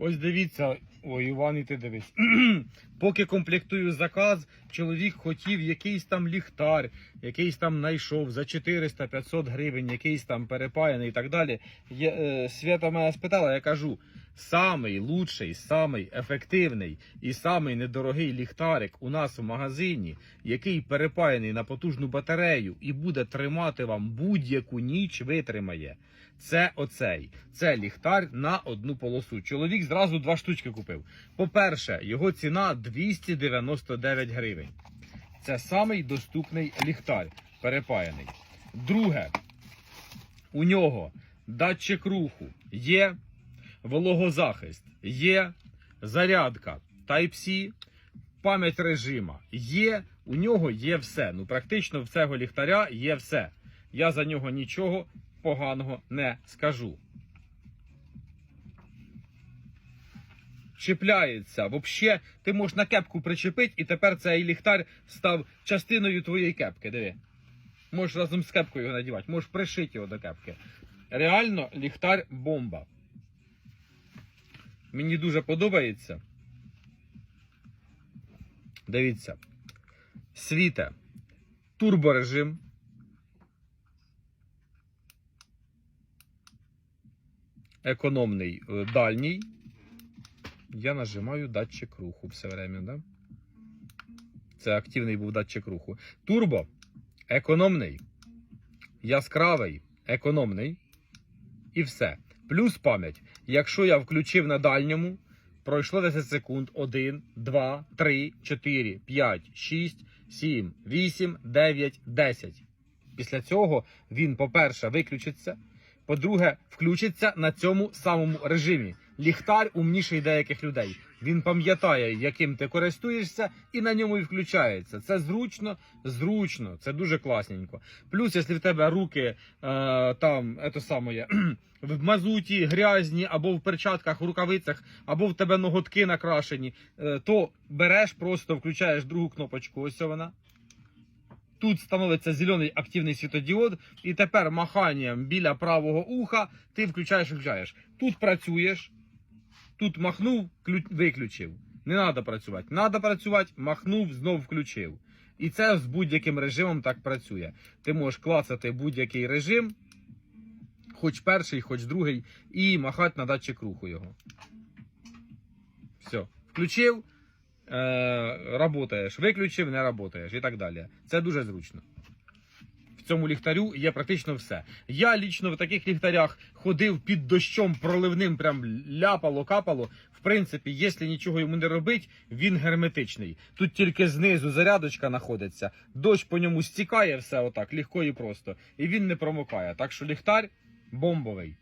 Ось дивіться, ой, Іван, і ти дивись. Поки комплектую заказ, чоловік хотів якийсь там ліхтар, якийсь там знайшов за 400-500 гривень, якийсь там перепаяний і так далі. Я, е, Свята мене спитала, я кажу, самий лучший, самий ефективний і самий недорогий ліхтарик у нас в магазині, який перепаяний на потужну батарею і буде тримати вам будь-яку ніч, витримає. Це оцей. Це ліхтар на одну полосу. Чоловік зразу два штучки купив. По-перше, його ціна 299 гривень. Це самий доступний ліхтар, перепаяний. Друге, у нього датчик руху є, вологозахист є, зарядка Type-C, пам'ять режима є, у нього є все. Ну, практично в цього ліхтаря є все. Я за нього нічого поганого не скажу. Чіпляється. Взагалі, ти можеш на кепку причепити, і тепер цей ліхтар став частиною твоєї кепки. Диви. Можеш разом з кепкою його надівати, можеш пришити його до кепки. Реально, ліхтар бомба. Мені дуже подобається. Дивіться. Світе. Турборежим. Економний е, дальній. Я нажимаю датчик руху все время, да? Це активний був датчик руху. Турбо економний, яскравий, економний. І все. Плюс пам'ять. Якщо я включив на дальньому, пройшло 10 секунд. 1, 2, 3, 4, 5, 6, 7, 8, 9, 10. Після цього він, по-перше, виключиться. По-друге, включиться на цьому самому режимі. Ліхтар умніший деяких людей. Він пам'ятає, яким ти користуєшся, і на ньому і включається. Це зручно, зручно, це дуже класненько. Плюс, якщо в тебе руки е, там ето саме, в мазуті, грязні, або в перчатках, в рукавицях, або в тебе ноготки накрашені, е, то береш, просто включаєш другу кнопочку. Ось вона. Тут становиться зелений активний світодіод, і тепер маханням біля правого уха ти включаєш включаєш. Тут працюєш, тут махнув, виключив. Не треба працювати. Треба працювати, махнув, знов включив. І це з будь-яким режимом так працює. Ти можеш клацати будь-який режим, хоч перший, хоч другий, і махати на датчик руху його. Все. Включив, е, работаєш, виключив, не работаєш і так далі. Це дуже зручно. Цьому ліхтарю є практично все. Я лічно в таких ліхтарях ходив під дощом проливним, прям ляпало, капало. В принципі, якщо нічого йому не робить, він герметичний. Тут тільки знизу зарядочка знаходиться, дощ по ньому стікає все отак, легко і просто. І він не промокає. Так що ліхтар бомбовий.